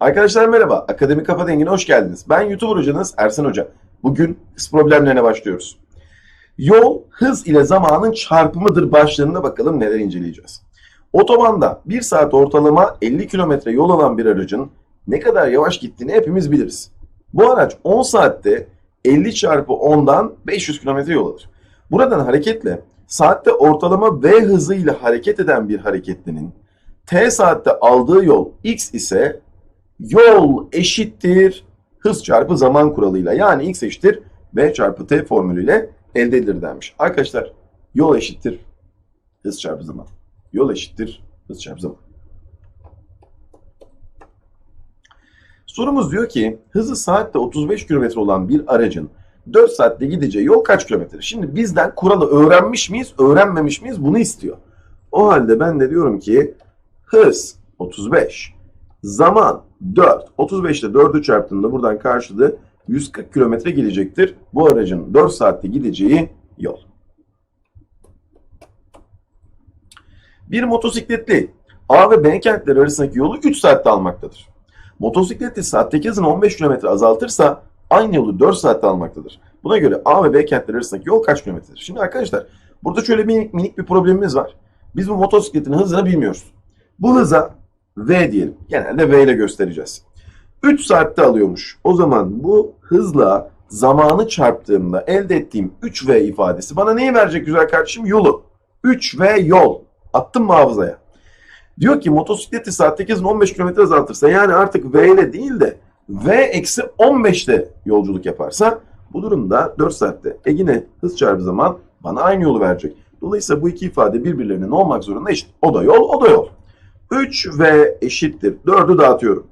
Arkadaşlar merhaba. Akademi Kafa Dengi'ne hoş geldiniz. Ben YouTuber hocanız Ersen Hoca. Bugün hız problemlerine başlıyoruz. Yol, hız ile zamanın çarpımıdır başlığında bakalım neler inceleyeceğiz. Otobanda 1 saat ortalama 50 kilometre yol alan bir aracın ne kadar yavaş gittiğini hepimiz biliriz. Bu araç 10 saatte 50 çarpı 10'dan 500 kilometre yol alır. Buradan hareketle saatte ortalama V hızıyla hareket eden bir hareketlinin T saatte aldığı yol x ise yol eşittir hız çarpı zaman kuralıyla yani x eşittir v çarpı t formülüyle elde edilir denmiş. Arkadaşlar yol eşittir hız çarpı zaman. Yol eşittir hız çarpı zaman. Sorumuz diyor ki hızı saatte 35 km olan bir aracın 4 saatte gideceği yol kaç kilometre? Şimdi bizden kuralı öğrenmiş miyiz, öğrenmemiş miyiz bunu istiyor. O halde ben de diyorum ki hız 35, zaman 4. 35 ile 4'ü çarptığında buradan karşılığı 140 kilometre gidecektir. Bu aracın 4 saatte gideceği yol. Bir motosikletli A ve B kentleri arasındaki yolu 3 saatte almaktadır. Motosikletli saatteki hızını 15 km azaltırsa aynı yolu 4 saatte almaktadır. Buna göre A ve B kentleri arasındaki yol kaç kilometredir? Şimdi arkadaşlar burada şöyle minik, minik bir problemimiz var. Biz bu motosikletin hızını bilmiyoruz. Bu hıza V diyelim. Genelde V ile göstereceğiz. 3 saatte alıyormuş. O zaman bu hızla zamanı çarptığımda elde ettiğim 3V ifadesi bana neyi verecek güzel kardeşim? Yolu. 3V yol. Attım mı hafızaya? Diyor ki motosikleti hızını 15 km azaltırsa yani artık V ile değil de V eksi 15'te yolculuk yaparsa bu durumda 4 saatte e yine hız çarpı zaman bana aynı yolu verecek. Dolayısıyla bu iki ifade birbirlerine ne olmak zorunda eşit. O da yol, o da yol. 3V eşittir. 4'ü dağıtıyorum.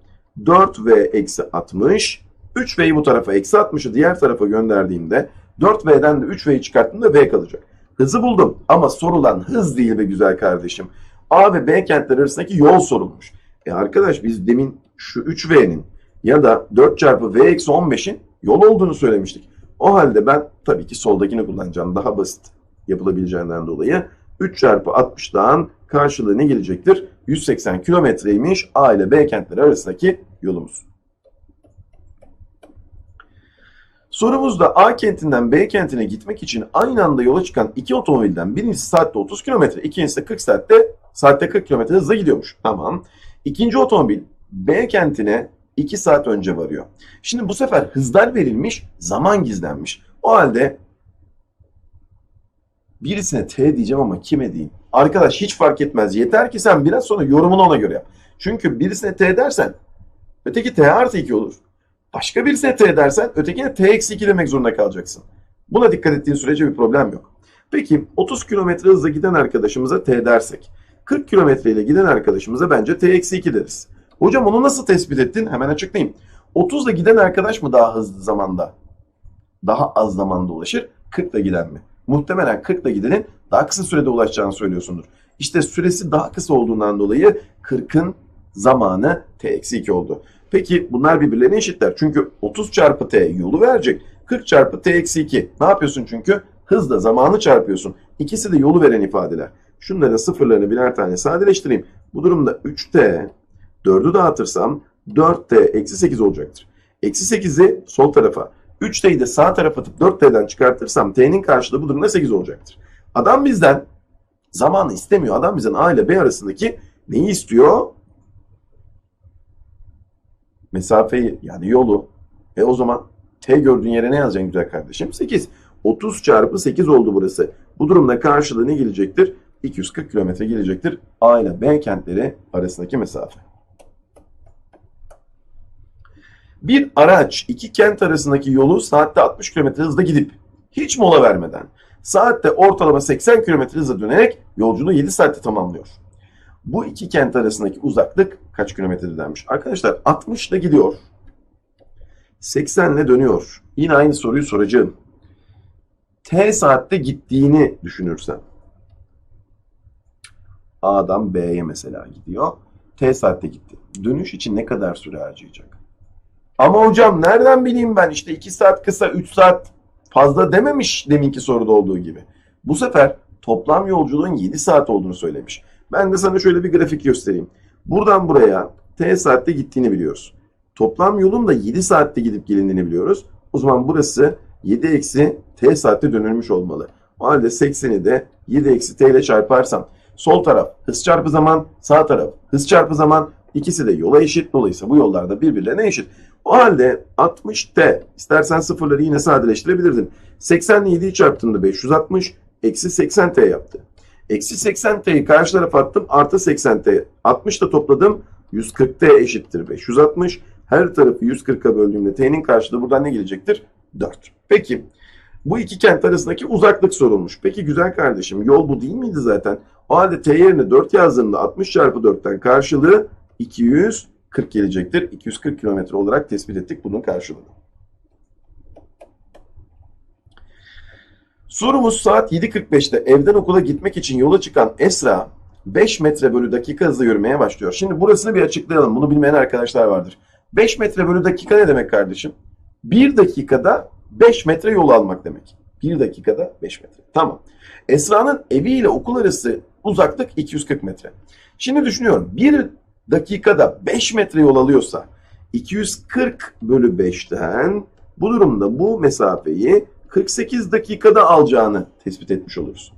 4V eksi 60. 3V'yi bu tarafa eksi 60'ı diğer tarafa gönderdiğimde 4V'den de 3V'yi çıkarttığımda V kalacak. Hızı buldum ama sorulan hız değil be güzel kardeşim. A ve B kentler arasındaki yol sorulmuş. E arkadaş biz demin şu 3V'nin ya da 4 çarpı V eksi 15'in yol olduğunu söylemiştik. O halde ben tabii ki soldakini kullanacağım. Daha basit yapılabileceğinden dolayı 3 çarpı 60'dan karşılığı ne gelecektir? 180 kilometreymiş A ile B kentleri arasındaki yolumuz. Sorumuzda A kentinden B kentine gitmek için aynı anda yola çıkan iki otomobilden birincisi saatte 30 kilometre, ikincisi de 40 saatte saatte 40 kilometre hızla gidiyormuş. Tamam. İkinci otomobil B kentine 2 saat önce varıyor. Şimdi bu sefer hızlar verilmiş, zaman gizlenmiş. O halde birisine T diyeceğim ama kime diyeyim? Arkadaş hiç fark etmez. Yeter ki sen biraz sonra yorumunu ona göre yap. Çünkü birisine T dersen öteki T artı 2 olur. Başka birisine T dersen ötekine T eksi 2 demek zorunda kalacaksın. Buna dikkat ettiğin sürece bir problem yok. Peki 30 kilometre hızla giden arkadaşımıza T dersek 40 kilometre ile giden arkadaşımıza bence T eksi 2 deriz. Hocam onu nasıl tespit ettin? Hemen açıklayayım. 30 ile giden arkadaş mı daha hızlı zamanda? Daha az zamanda ulaşır. 40 ile giden mi? Muhtemelen 40 ile gidenin daha kısa sürede ulaşacağını söylüyorsundur. İşte süresi daha kısa olduğundan dolayı 40'ın zamanı t eksi 2 oldu. Peki bunlar birbirlerine eşitler. Çünkü 30 çarpı t yolu verecek. 40 çarpı t eksi 2. Ne yapıyorsun çünkü? Hızla zamanı çarpıyorsun. İkisi de yolu veren ifadeler. Şunların sıfırlarını birer tane sadeleştireyim. Bu durumda 3t 4'ü dağıtırsam 4t eksi 8 olacaktır. Eksi 8'i sol tarafa 3t'yi de sağ tarafa atıp 4t'den çıkartırsam t'nin karşılığı bu durumda 8 olacaktır. Adam bizden zamanı istemiyor. Adam bizden A ile B arasındaki neyi istiyor? Mesafeyi yani yolu. E o zaman T gördüğün yere ne yazacaksın güzel kardeşim? 8. 30 çarpı 8 oldu burası. Bu durumda karşılığı ne gelecektir? 240 kilometre gelecektir. A ile B kentleri arasındaki mesafe. Bir araç iki kent arasındaki yolu saatte 60 km hızla gidip hiç mola vermeden saatte ortalama 80 km hızla dönerek yolculuğu 7 saatte tamamlıyor. Bu iki kent arasındaki uzaklık kaç kilometredir denmiş. Arkadaşlar 60 ile gidiyor. 80 ile dönüyor. Yine aynı soruyu soracağım. T saatte gittiğini düşünürsem. A'dan B'ye mesela gidiyor. T saatte gitti. Dönüş için ne kadar süre harcayacak? Ama hocam nereden bileyim ben işte 2 saat kısa 3 saat fazla dememiş deminki soruda olduğu gibi. Bu sefer toplam yolculuğun 7 saat olduğunu söylemiş. Ben de sana şöyle bir grafik göstereyim. Buradan buraya t saatte gittiğini biliyoruz. Toplam yolun da 7 saatte gidip gelindiğini biliyoruz. O zaman burası 7 eksi t saatte dönülmüş olmalı. O halde 80'i de 7 eksi t ile çarparsam sol taraf hız çarpı zaman, sağ taraf hız çarpı zaman ikisi de yola eşit. Dolayısıyla bu yollar da birbirlerine eşit. O halde 60t istersen sıfırları yine sadeleştirebilirdin. 80 ile 7'yi çarptığında 560 eksi 80t yaptı. Eksi 80t'yi karşı tarafa attım artı 80t. 60 da topladım 140t eşittir 560. Her tarafı 140'a böldüğümde t'nin karşılığı buradan ne gelecektir? 4. Peki bu iki kent arasındaki uzaklık sorulmuş. Peki güzel kardeşim yol bu değil miydi zaten? O halde t yerine 4 yazdığımda 60 çarpı 4'ten karşılığı 240 gelecektir. 240 kilometre olarak tespit ettik bunun karşılığını. Sorumuz saat 7.45'te evden okula gitmek için yola çıkan Esra 5 metre bölü dakika hızla yürümeye başlıyor. Şimdi burasını bir açıklayalım. Bunu bilmeyen arkadaşlar vardır. 5 metre bölü dakika ne demek kardeşim? 1 dakikada 5 metre yol almak demek. 1 dakikada 5 metre. Tamam. Esra'nın evi ile okul arası uzaklık 240 metre. Şimdi düşünüyorum. 1 dakikada 5 metre yol alıyorsa 240 bölü 5'ten bu durumda bu mesafeyi 48 dakikada alacağını tespit etmiş oluruz.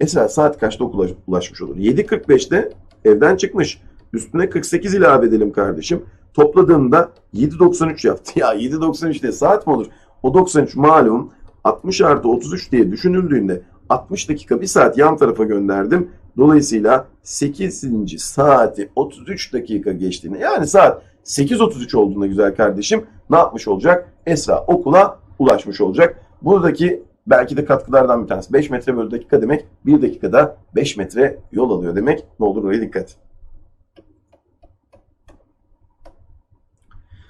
Esra saat kaçta okula ulaşmış olur? 7.45'te evden çıkmış. Üstüne 48 ilave edelim kardeşim. Topladığımda 7.93 yaptı. Ya 7.93 diye saat mi olur? O 93 malum 60 artı 33 diye düşünüldüğünde 60 dakika bir saat yan tarafa gönderdim. Dolayısıyla 8. saati 33 dakika geçtiğinde yani saat 8.33 olduğunda güzel kardeşim ne yapmış olacak? Esra okula ulaşmış olacak. Buradaki belki de katkılardan bir tanesi 5 metre bölü dakika demek 1 dakikada 5 metre yol alıyor demek. Ne olur oraya dikkat.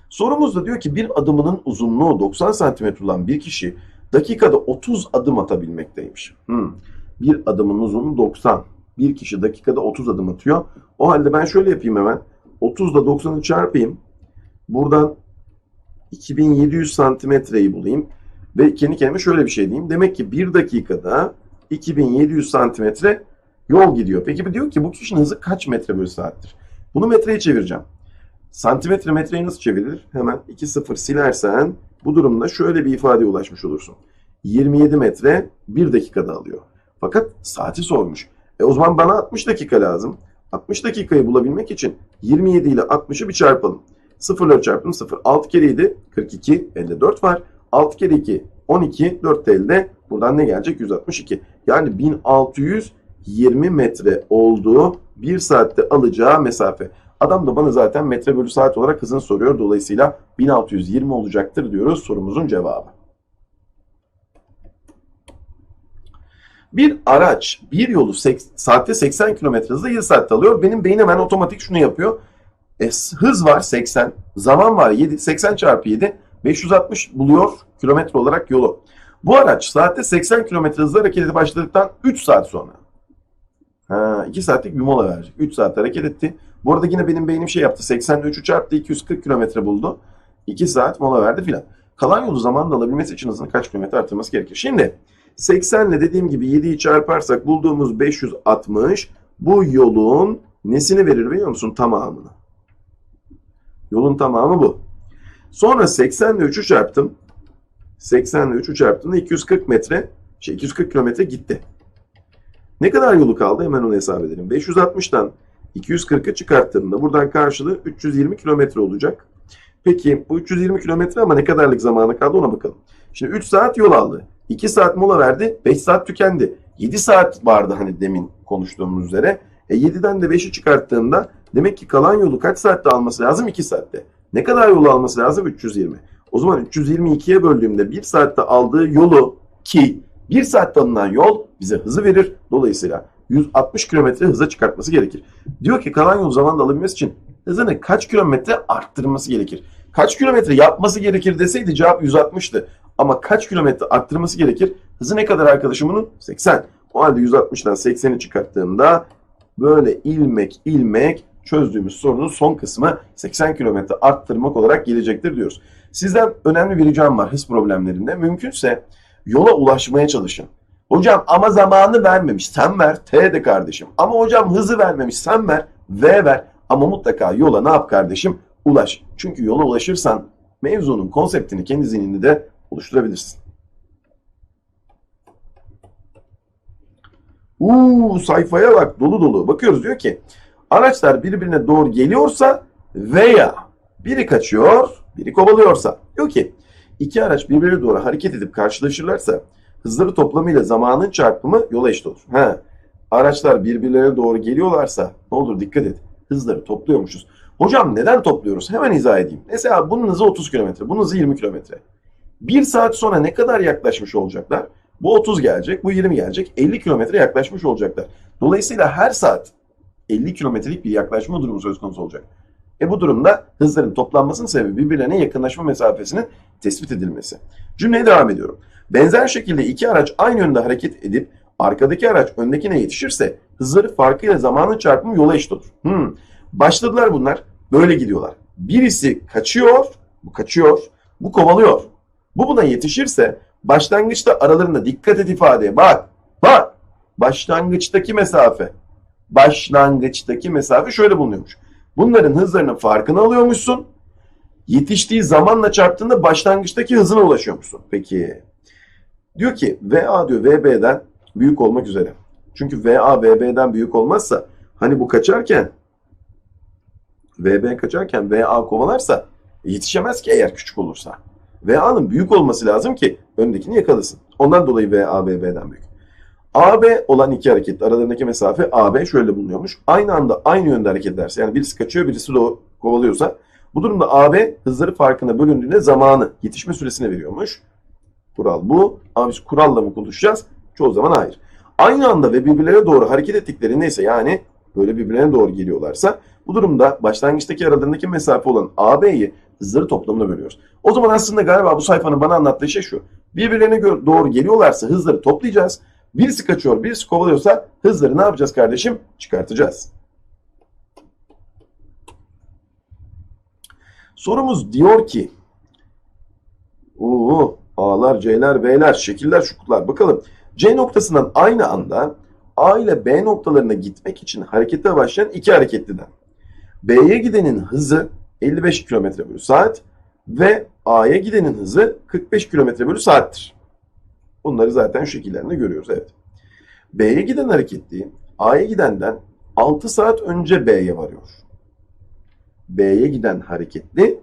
Sorumuzda diyor ki bir adımının uzunluğu 90 santimetre olan bir kişi dakikada 30 adım atabilmekteymiş. Hmm. Bir adımın uzunluğu 90. Bir kişi dakikada 30 adım atıyor. O halde ben şöyle yapayım hemen. 30 ile 90'ı çarpayım. Buradan 2700 santimetreyi bulayım. Ve kendi kendime şöyle bir şey diyeyim. Demek ki bir dakikada 2700 santimetre yol gidiyor. Peki diyor ki bu kişinin hızı kaç metre bölü saattir? Bunu metreye çevireceğim. Santimetre metreyi nasıl çevirilir? Hemen 2 sıfır silersen bu durumda şöyle bir ifadeye ulaşmış olursun. 27 metre 1 dakikada alıyor. Fakat saati sormuş. E o zaman bana 60 dakika lazım. 60 dakikayı bulabilmek için 27 ile 60'ı bir çarpalım. Sıfırları çarptım 0. 6 kere 7 42 elde 4 var. 6 kere 2 12 4 elde buradan ne gelecek 162. Yani 1620 metre olduğu 1 saatte alacağı mesafe. Adam da bana zaten metre bölü saat olarak hızını soruyor. Dolayısıyla 1620 olacaktır diyoruz sorumuzun cevabı. Bir araç bir yolu saatte 80 km hızla 7 saatte alıyor. Benim beynim hemen otomatik şunu yapıyor. E, hız var 80, zaman var 7, 80 çarpı 7, 560 buluyor kilometre olarak yolu. Bu araç saatte 80 km hızla harekete başladıktan 3 saat sonra. Ha, 2 saatlik bir mola verecek. 3 saat hareket etti. Bu arada yine benim beynim şey yaptı. 80'de 3'ü çarptı 240 kilometre buldu. 2 saat mola verdi filan. Kalan yolu zamanla alabilmesi için hızını kaç kilometre artırması gerekir? Şimdi 80 ile dediğim gibi 7'yi çarparsak bulduğumuz 560 bu yolun nesini verir biliyor musun? Tamamını. Yolun tamamı bu. Sonra 80 ile 3'ü çarptım. 80 ile 3'ü çarptığımda 240 metre, şey 240 kilometre gitti. Ne kadar yolu kaldı? Hemen onu hesap edelim. 560'tan 240'ı çıkarttığımda buradan karşılığı 320 kilometre olacak. Peki bu 320 kilometre ama ne kadarlık zamanı kaldı ona bakalım. Şimdi 3 saat yol aldı. 2 saat mola verdi. 5 saat tükendi. 7 saat vardı hani demin konuştuğumuz üzere. E 7'den de 5'i çıkarttığımda demek ki kalan yolu kaç saatte alması lazım? 2 saatte. Ne kadar yolu alması lazım? 320. O zaman 322'ye böldüğümde 1 saatte aldığı yolu ki 1 saatte alınan yol bize hızı verir. Dolayısıyla 160 kilometre hıza çıkartması gerekir. Diyor ki kalan yol zamanında alabilmesi için hızını kaç kilometre arttırması gerekir? Kaç kilometre yapması gerekir deseydi cevap 160'tı. Ama kaç kilometre arttırması gerekir? Hızı ne kadar arkadaşım bunun? 80. O halde 160'dan 80'i çıkarttığımda böyle ilmek ilmek çözdüğümüz sorunun son kısmı 80 kilometre arttırmak olarak gelecektir diyoruz. Sizden önemli bir ricam var hız problemlerinde. Mümkünse yola ulaşmaya çalışın. Hocam ama zamanı vermemiş. Sen ver. T de kardeşim. Ama hocam hızı vermemiş. Sen ver. V ver. Ama mutlaka yola ne yap kardeşim? Ulaş. Çünkü yola ulaşırsan mevzunun konseptini kendi zihninde de oluşturabilirsin. Uuu sayfaya bak dolu dolu. Bakıyoruz diyor ki araçlar birbirine doğru geliyorsa veya biri kaçıyor, biri kovalıyorsa. Diyor ki iki araç birbirine doğru hareket edip karşılaşırlarsa hızları toplamıyla zamanın çarpımı yola eşit olur. Ha, araçlar birbirlerine doğru geliyorlarsa ne olur dikkat et. Hızları topluyormuşuz. Hocam neden topluyoruz? Hemen izah edeyim. Mesela bunun hızı 30 kilometre, bunun hızı 20 kilometre. Bir saat sonra ne kadar yaklaşmış olacaklar? Bu 30 gelecek, bu 20 gelecek. 50 kilometre yaklaşmış olacaklar. Dolayısıyla her saat 50 kilometrelik bir yaklaşma durumu söz konusu olacak. E bu durumda hızların toplanmasının sebebi birbirlerine yakınlaşma mesafesinin tespit edilmesi. Cümleye devam ediyorum. Benzer şekilde iki araç aynı yönde hareket edip arkadaki araç öndekine yetişirse hızları farkıyla zamanın çarpımı yola eşit olur. Hmm. Başladılar bunlar. Böyle gidiyorlar. Birisi kaçıyor, bu kaçıyor, bu kovalıyor. Bu buna yetişirse başlangıçta aralarında dikkat et ifadeye bak. Bak. Başlangıçtaki mesafe. Başlangıçtaki mesafe şöyle bulunuyormuş. Bunların hızlarının farkını alıyormuşsun. Yetiştiği zamanla çarptığında başlangıçtaki hızına ulaşıyormuşsun. Peki. Diyor ki VA diyor VB'den büyük olmak üzere. Çünkü VA VB'den büyük olmazsa hani bu kaçarken VB kaçarken VA kovalarsa yetişemez ki eğer küçük olursa. VA'nın büyük olması lazım ki öndekini yakalasın. Ondan dolayı VA VB'den büyük. AB olan iki hareket aralarındaki mesafe AB şöyle bulunuyormuş. Aynı anda aynı yönde hareket ederse yani birisi kaçıyor birisi de kovalıyorsa bu durumda AB hızları farkına bölündüğünde zamanı yetişme süresine veriyormuş. Kural bu. Ama biz kuralla mı konuşacağız? Çoğu zaman hayır. Aynı anda ve birbirlerine doğru hareket ettiklerinde ise yani böyle birbirlerine doğru geliyorlarsa bu durumda başlangıçtaki aralarındaki mesafe olan AB'yi hızları toplamına bölüyoruz. O zaman aslında galiba bu sayfanın bana anlattığı şey şu. Birbirlerine doğru geliyorlarsa hızları toplayacağız. Birisi kaçıyor, birisi kovalıyorsa hızları ne yapacağız kardeşim? Çıkartacağız. Sorumuz diyor ki Oo, A'lar, C'ler, B'ler, şekiller, şukutlar. Bakalım. C noktasından aynı anda A ile B noktalarına gitmek için harekete başlayan iki hareketliden. B'ye gidenin hızı 55 km bölü saat ve A'ya gidenin hızı 45 km bölü saattir. Bunları zaten şekillerinde görüyoruz. Evet. B'ye giden hareketli A'ya gidenden 6 saat önce B'ye varıyor. B'ye giden hareketli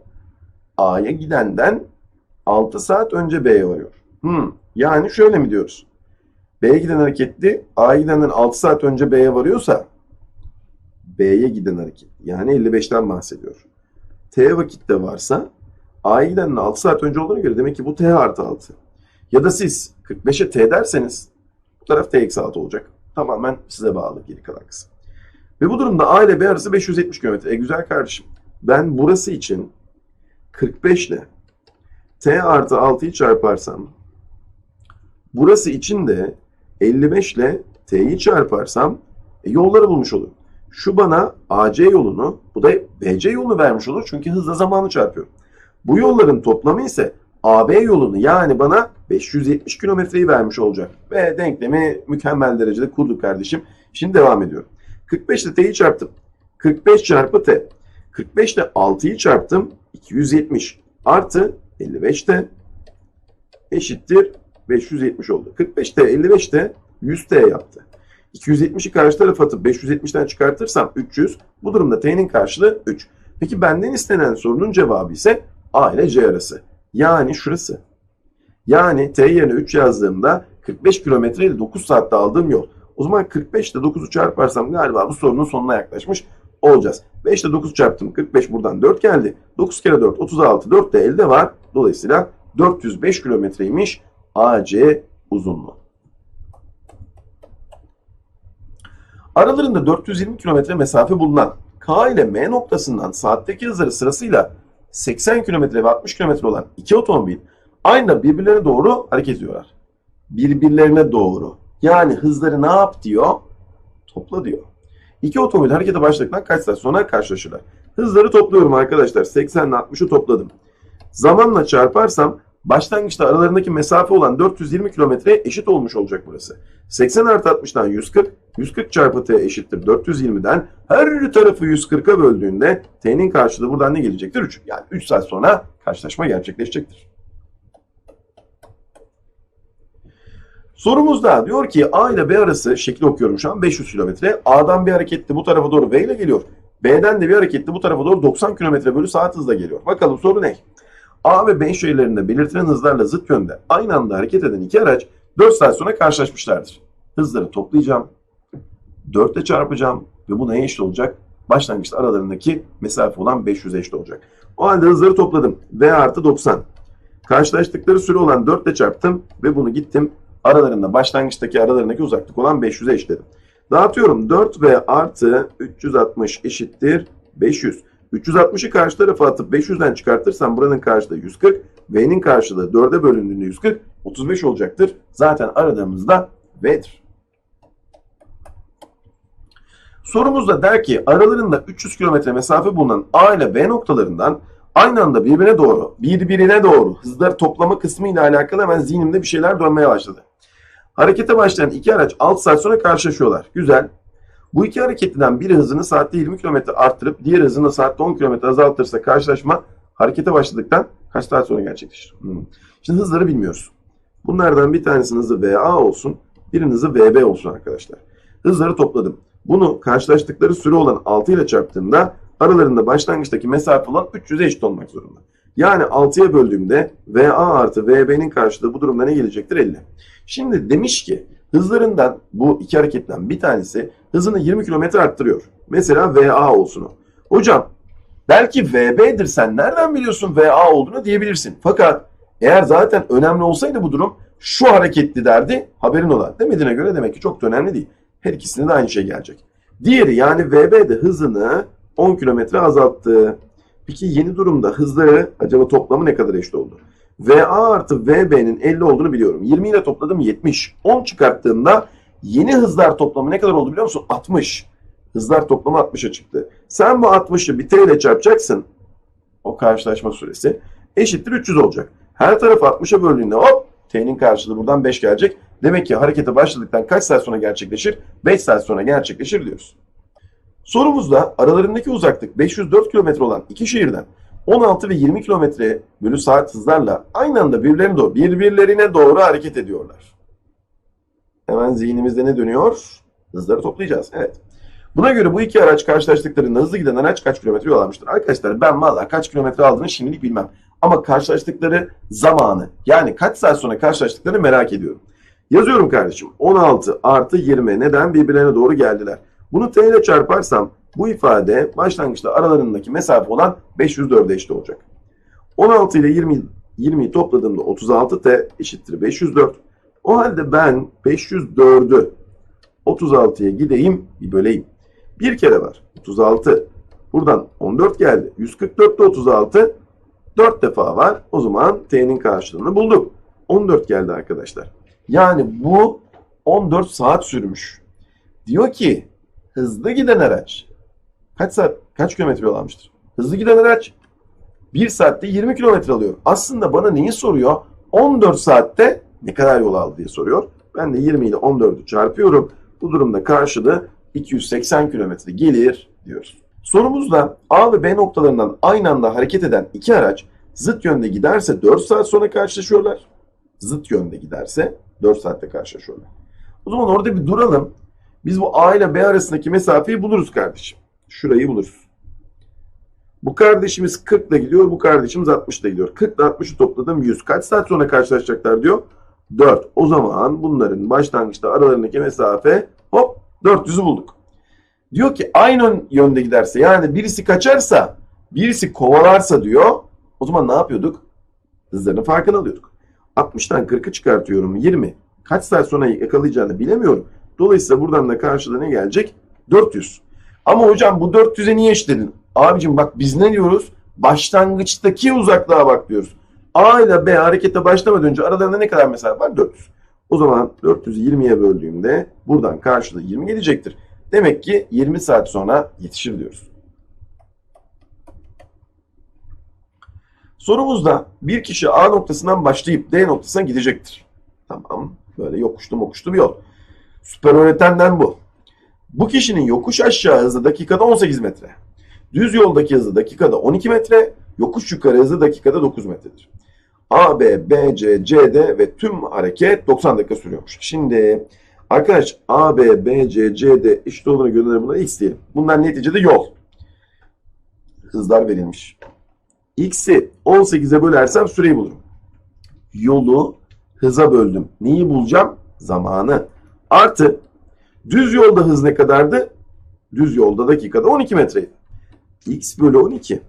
A'ya gidenden 6 saat önce B'ye varıyor. Hmm, yani şöyle mi diyoruz? B'ye giden hareketli A'ya gidenden 6 saat önce B'ye varıyorsa B'ye giden hareket yani 55'ten bahsediyor. T vakitte varsa A'ya gidenden 6 saat önce olduğuna göre demek ki bu T artı 6. Ya da siz 45'e T derseniz bu taraf T eksi 6 olacak. Tamamen size bağlı geri kalan kısım. Ve bu durumda A ile B arası 570 km. E güzel kardeşim. Ben burası için 45 ile T artı 6'yı çarparsam burası için de 55 ile T'yi çarparsam e, yolları bulmuş olurum. Şu bana AC yolunu, bu da BC yolunu vermiş olur. Çünkü hızla zamanı çarpıyor. Bu yolların toplamı ise AB yolunu yani bana 570 kilometreyi vermiş olacak. Ve denklemi mükemmel derecede kurduk kardeşim. Şimdi devam ediyorum. 45 ile T'yi çarptım. 45 çarpı T. 45 ile 6'yı çarptım. 270 artı 55 de eşittir 570 oldu. 45 T 55 de 100 T yaptı. 270'i karşı tarafa atıp 570'ten çıkartırsam 300. Bu durumda T'nin karşılığı 3. Peki benden istenen sorunun cevabı ise A ile C arası. Yani şurası. Yani T yerine 3 yazdığımda 45 kilometre ile 9 saatte aldığım yol. O zaman 45 ile 9'u çarparsam galiba bu sorunun sonuna yaklaşmış olacağız. 5 ile 9 çarptım. 45 buradan 4 geldi. 9 kere 4 36. 4 de elde var. Dolayısıyla 405 kilometreymiş AC uzunluğu. Aralarında 420 kilometre mesafe bulunan K ile M noktasından saatteki hızları sırasıyla 80 kilometre ve 60 kilometre olan iki otomobil aynı birbirlerine doğru hareket ediyorlar. Birbirlerine doğru. Yani hızları ne yap diyor? Topla diyor. İki otomobil harekete başladıktan kaç saat sonra karşılaşırlar. Hızları topluyorum arkadaşlar. 80 ile 60'ı topladım. Zamanla çarparsam başlangıçta aralarındaki mesafe olan 420 kilometreye eşit olmuş olacak burası. 80 artı 60'dan 140, 140 çarpı t eşittir 420'den her tarafı 140'a böldüğünde t'nin karşılığı buradan ne gelecektir? 3. Yani 3 saat sonra karşılaşma gerçekleşecektir. Sorumuzda diyor ki A ile B arası şekli okuyorum şu an 500 kilometre. A'dan bir hareketli bu tarafa doğru V ile geliyor. B'den de bir hareketli bu tarafa doğru 90 kilometre bölü saat hızla geliyor. Bakalım soru ne? A ve B şehirlerinde belirtilen hızlarla zıt yönde aynı anda hareket eden iki araç 4 saat sonra karşılaşmışlardır. Hızları toplayacağım. 4 ile çarpacağım ve bu neye eşit olacak? Başlangıçta aralarındaki mesafe olan 500 eşit olacak. O halde hızları topladım. V artı 90. Karşılaştıkları süre olan 4 ile çarptım ve bunu gittim aralarında başlangıçtaki aralarındaki uzaklık olan 500'e eşitledim. Dağıtıyorum. 4V artı 360 eşittir 500. 360'ı karşı tarafa atıp 500'den çıkartırsam buranın karşılığı 140. V'nin karşılığı 4'e bölündüğünde 140. 35 olacaktır. Zaten aradığımızda V'dir. Sorumuzda der ki aralarında 300 kilometre mesafe bulunan A ile B noktalarından aynı anda birbirine doğru, birbirine doğru hızları toplama kısmı ile alakalı hemen zihnimde bir şeyler dönmeye başladı. Harekete başlayan iki araç 6 saat sonra karşılaşıyorlar. Güzel. Bu iki hareketliden biri hızını saatte 20 km arttırıp diğer hızını saatte 10 km azaltırsa karşılaşma harekete başladıktan kaç saat sonra gerçekleşir? Hmm. Şimdi hızları bilmiyoruz. Bunlardan bir tanesinin hızı VA olsun, birinin hızı VB olsun arkadaşlar. Hızları topladım. Bunu karşılaştıkları süre olan 6 ile çarptığımda aralarında başlangıçtaki mesafe olan 300'e eşit olmak zorunda. Yani 6'ya böldüğümde VA artı VB'nin karşılığı bu durumda ne gelecektir? 50. Şimdi demiş ki hızlarından bu iki hareketten bir tanesi hızını 20 km arttırıyor. Mesela VA olsun o. Hocam belki VB'dir sen nereden biliyorsun VA olduğunu diyebilirsin. Fakat eğer zaten önemli olsaydı bu durum şu hareketli derdi haberin ola. Demediğine göre demek ki çok da önemli değil. Her ikisine de aynı şey gelecek. Diğeri yani VB de hızını 10 km azalttı. Peki yeni durumda hızları acaba toplamı ne kadar eşit oldu? VA artı VB'nin 50 olduğunu biliyorum. 20 ile topladım 70. 10 çıkarttığımda yeni hızlar toplamı ne kadar oldu biliyor musun? 60. Hızlar toplamı 60'a çıktı. Sen bu 60'ı bir T ile çarpacaksın. O karşılaşma süresi eşittir 300 olacak. Her tarafı 60'a böldüğünde hop T'nin karşılığı buradan 5 gelecek. Demek ki harekete başladıktan kaç saat sonra gerçekleşir? 5 saat sonra gerçekleşir diyoruz. Sorumuzda aralarındaki uzaklık 504 kilometre olan iki şehirden 16 ve 20 kilometre bölü saat hızlarla aynı anda birbirlerine doğru, birbirlerine doğru hareket ediyorlar. Hemen zihnimizde ne dönüyor? Hızları toplayacağız. Evet. Buna göre bu iki araç karşılaştıklarında hızlı giden araç kaç kilometre yol almıştır? Arkadaşlar ben valla kaç kilometre aldığını şimdilik bilmem. Ama karşılaştıkları zamanı yani kaç saat sonra karşılaştıklarını merak ediyorum. Yazıyorum kardeşim. 16 artı 20 neden birbirlerine doğru geldiler? Bunu t ile çarparsam bu ifade başlangıçta aralarındaki mesafe olan 504'e eşit olacak. 16 ile 20 20'yi topladığımda 36t eşittir 504. O halde ben 504'ü 36'ya gideyim bir böleyim. Bir kere var. 36. Buradan 14 geldi. 144'te 36. 4 defa var. O zaman t'nin karşılığını bulduk. 14 geldi arkadaşlar. Yani bu 14 saat sürmüş. Diyor ki hızlı giden araç kaç saat kaç kilometre yol almıştır? Hızlı giden araç 1 saatte 20 kilometre alıyor. Aslında bana neyi soruyor? 14 saatte ne kadar yol aldı diye soruyor. Ben de 20 ile 14'ü çarpıyorum. Bu durumda karşılığı 280 kilometre gelir diyoruz. Sorumuzda A ve B noktalarından aynı anda hareket eden iki araç zıt yönde giderse 4 saat sonra karşılaşıyorlar. Zıt yönde giderse 4 saatte karşılaşıyorlar. O zaman orada bir duralım. Biz bu A ile B arasındaki mesafeyi buluruz kardeşim. Şurayı buluruz. Bu kardeşimiz 40 ile gidiyor, bu kardeşimiz 60 ile gidiyor. 40 ile 60'ı topladım 100. Kaç saat sonra karşılaşacaklar diyor? 4. O zaman bunların başlangıçta aralarındaki mesafe hop 400'ü bulduk. Diyor ki aynı yönde giderse yani birisi kaçarsa birisi kovalarsa diyor o zaman ne yapıyorduk? Hızlarının farkını alıyorduk. 60'tan 40'ı çıkartıyorum 20. Kaç saat sonra yakalayacağını bilemiyorum. Dolayısıyla buradan da karşılığı ne gelecek? 400. Ama hocam bu 400'e niye eşitledin? Abicim bak biz ne diyoruz? Başlangıçtaki uzaklığa bak diyoruz. A ile B harekete başlamadan önce aralarında ne kadar mesafe var? 400. O zaman 400'ü 20'ye böldüğümde buradan karşılığı 20 gelecektir. Demek ki 20 saat sonra yetişir diyoruz. Sorumuzda bir kişi A noktasından başlayıp D noktasına gidecektir. Tamam. Böyle yokuşlu mokuşlu bir yol. Süper öğretenden bu. Bu kişinin yokuş aşağı hızı dakikada 18 metre. Düz yoldaki hızı dakikada 12 metre, yokuş yukarı hızı dakikada 9 metredir. A, B, B, C, C, D ve tüm hareket 90 dakika sürüyormuş. Şimdi arkadaş A, B, B, C, C, D eşit olduğuna göre bunlara x diyelim. Bunlar neticede yol. Hızlar verilmiş. X'i 18'e bölersem süreyi bulurum. Yolu hıza böldüm. Neyi bulacağım? Zamanı. Artı düz yolda hız ne kadardı? Düz yolda dakikada 12 metreydi. X bölü 12.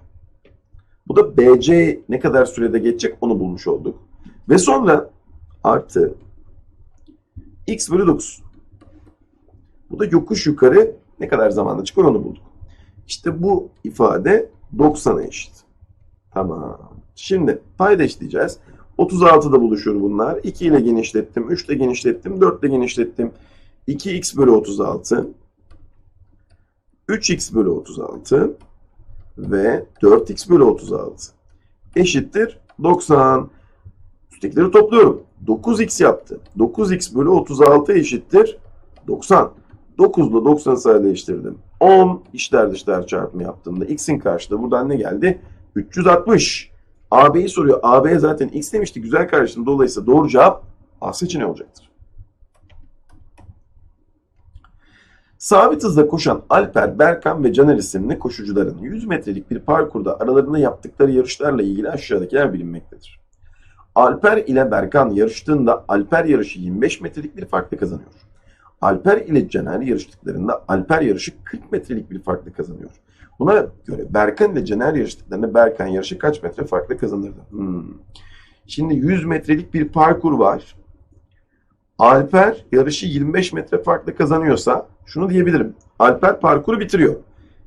Bu da BC ne kadar sürede geçecek onu bulmuş olduk. Ve sonra artı X bölü 9. Bu da yokuş yukarı ne kadar zamanda çıkar onu bulduk. İşte bu ifade 90'a eşit. Tamam. Şimdi payda işleyeceğiz. 36'da buluşur bunlar. 2 ile genişlettim. 3 ile genişlettim. 4 ile genişlettim. 2x bölü 36. 3x bölü 36 ve 4x bölü 36 eşittir 90. Üsttekileri topluyorum. 9x yaptı. 9x bölü 36 eşittir 90. 9 ile 90'ı sadeleştirdim. 10 içler dışlar çarpımı yaptığımda x'in karşılığı buradan ne geldi? 360. AB'yi soruyor. AB zaten x demişti. Güzel kardeşim. Dolayısıyla doğru cevap A seçeneği olacaktır. Sabit hızla koşan Alper, Berkan ve Caner isimli koşucuların 100 metrelik bir parkurda aralarında yaptıkları yarışlarla ilgili aşağıdakiler bilinmektedir. Alper ile Berkan yarıştığında Alper yarışı 25 metrelik bir farklı kazanıyor. Alper ile Caner yarıştıklarında Alper yarışı 40 metrelik bir farklı kazanıyor. Buna göre Berkan ile Caner yarıştıklarında Berkan yarışı kaç metre farklı kazanırdı? Hmm. Şimdi 100 metrelik bir parkur var. Alper yarışı 25 metre farklı kazanıyorsa şunu diyebilirim. Alper parkuru bitiriyor.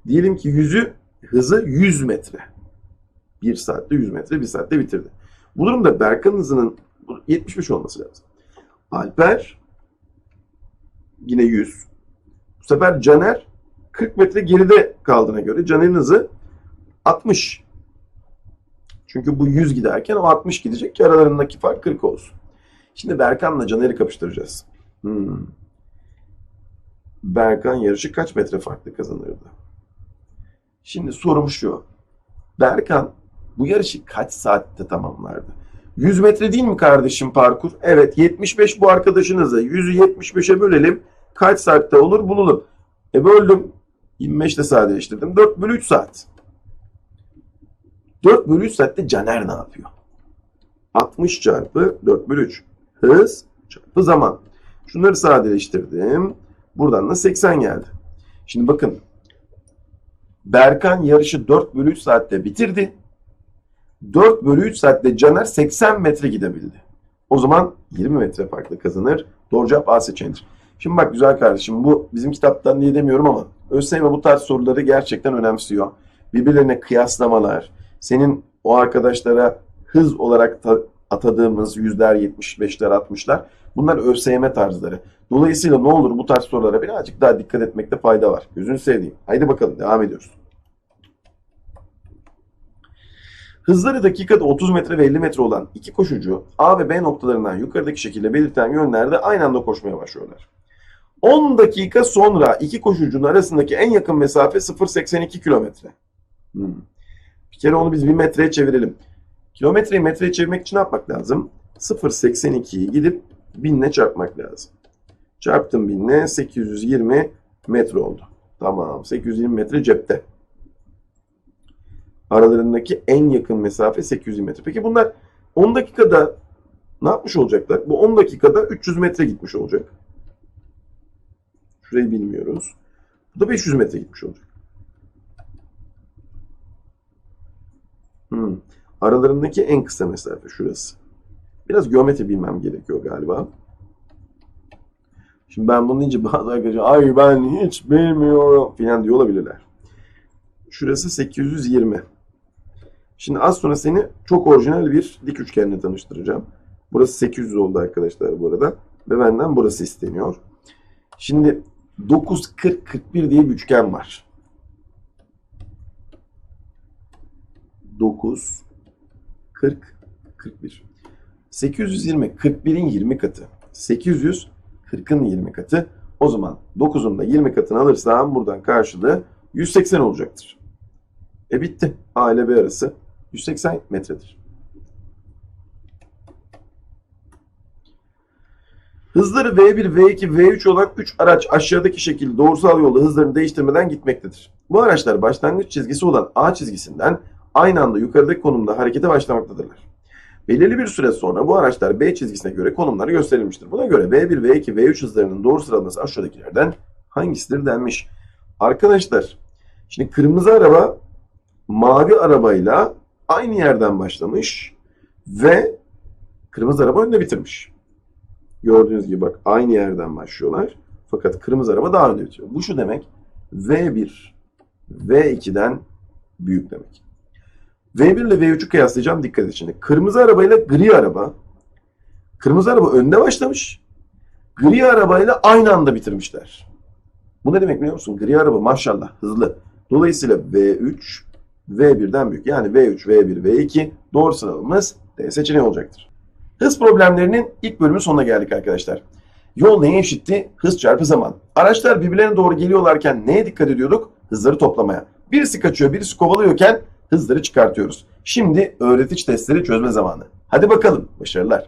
Diyelim ki yüzü hızı 100 metre. 1 saatte 100 metre 1 saatte bitirdi. Bu durumda Berkan hızının 75 olması lazım. Alper yine 100. Bu sefer Caner 40 metre geride kaldığına göre Caner'in hızı 60. Çünkü bu 100 giderken o 60 gidecek ki aralarındaki fark 40 olsun. Şimdi Berkan'la Caner'i kapıştıracağız. Hmm. Berkan yarışı kaç metre farklı kazanırdı? Şimdi sorum şu. Berkan bu yarışı kaç saatte tamamlardı? 100 metre değil mi kardeşim parkur? Evet 75 bu arkadaşın hızı. 100'ü 75'e bölelim. Kaç saatte olur bulalım. E böldüm. 25 de sadeleştirdim. 4 bölü 3 saat. 4 bölü 3 saatte Caner ne yapıyor? 60 çarpı 4 bölü 3. Hız çarpı zaman. Şunları sadeleştirdim. Buradan da 80 geldi. Şimdi bakın. Berkan yarışı 4 bölü 3 saatte bitirdi. 4 bölü 3 saatte Caner 80 metre gidebildi. O zaman 20 metre farklı kazanır. Doğru cevap A seçeneğidir. Şimdi bak güzel kardeşim bu bizim kitaptan diye demiyorum ama ÖSYM bu tarz soruları gerçekten önemsiyor. Birbirlerine kıyaslamalar, senin o arkadaşlara hız olarak ta- atadığımız yüzler, 75'ler, 60'lar bunlar ÖSYM tarzları. Dolayısıyla ne olur bu tarz sorulara birazcık daha dikkat etmekte fayda var. Gözünü seveyim. Haydi bakalım devam ediyoruz. Hızları dakikada 30 metre ve 50 metre olan iki koşucu A ve B noktalarından yukarıdaki şekilde belirtilen yönlerde aynı anda koşmaya başlıyorlar. 10 dakika sonra iki koşucunun arasındaki en yakın mesafe 0.82 kilometre. Hmm. Bir kere onu biz bir metreye çevirelim. Kilometreyi metreye çevirmek için ne yapmak lazım? 0.82'yi gidip 1000'le çarpmak lazım. Çarptım 1000'le 820 metre oldu. Tamam 820 metre cepte. Aralarındaki en yakın mesafe 820 metre. Peki bunlar 10 dakikada ne yapmış olacaklar? Bu 10 dakikada 300 metre gitmiş olacak. Şurayı bilmiyoruz. Bu da 500 metre gitmiş olacak. Hmm. Aralarındaki en kısa mesafe şurası. Biraz geometri bilmem gerekiyor galiba. Şimdi ben bunu deyince bazı arkadaşlar ay ben hiç bilmiyorum filan diyor olabilirler. Şurası 820. Şimdi az sonra seni çok orijinal bir dik üçgenle tanıştıracağım. Burası 800 oldu arkadaşlar bu arada. Ve benden burası isteniyor. Şimdi 9, 40, 41 diye bir üçgen var. 9, 40, 41. 820, 41'in 20 katı. 800, 40'ın 20 katı. O zaman 9'un da 20 katını alırsam buradan karşılığı 180 olacaktır. E bitti. A ile B arası 180 metredir. Hızları V1, V2, V3 olan 3 araç aşağıdaki şekilde doğrusal yolda hızlarını değiştirmeden gitmektedir. Bu araçlar başlangıç çizgisi olan A çizgisinden aynı anda yukarıdaki konumda harekete başlamaktadırlar. Belirli bir süre sonra bu araçlar B çizgisine göre konumları gösterilmiştir. Buna göre V1, V2, V3 hızlarının doğru sıralaması aşağıdakilerden hangisidir denmiş. Arkadaşlar şimdi kırmızı araba mavi arabayla aynı yerden başlamış ve kırmızı araba önde bitirmiş. Gördüğünüz gibi bak aynı yerden başlıyorlar. Fakat kırmızı araba daha önde bitiyor. Bu şu demek V1 V2'den büyük demek. V1 ile V3'ü kıyaslayacağım dikkat edin şimdi. Kırmızı arabayla gri araba. Kırmızı araba önde başlamış. Gri arabayla aynı anda bitirmişler. Bu ne demek biliyor musun? Gri araba maşallah hızlı. Dolayısıyla V3 V1'den büyük. Yani V3, V1, V2 doğru sıralamamız D seçeneği olacaktır. Hız problemlerinin ilk bölümün sonuna geldik arkadaşlar. Yol neye eşitti? Hız çarpı zaman. Araçlar birbirlerine doğru geliyorlarken neye dikkat ediyorduk? Hızları toplamaya. Birisi kaçıyor, birisi kovalıyorken hızları çıkartıyoruz. Şimdi öğretici testleri çözme zamanı. Hadi bakalım. Başarılar.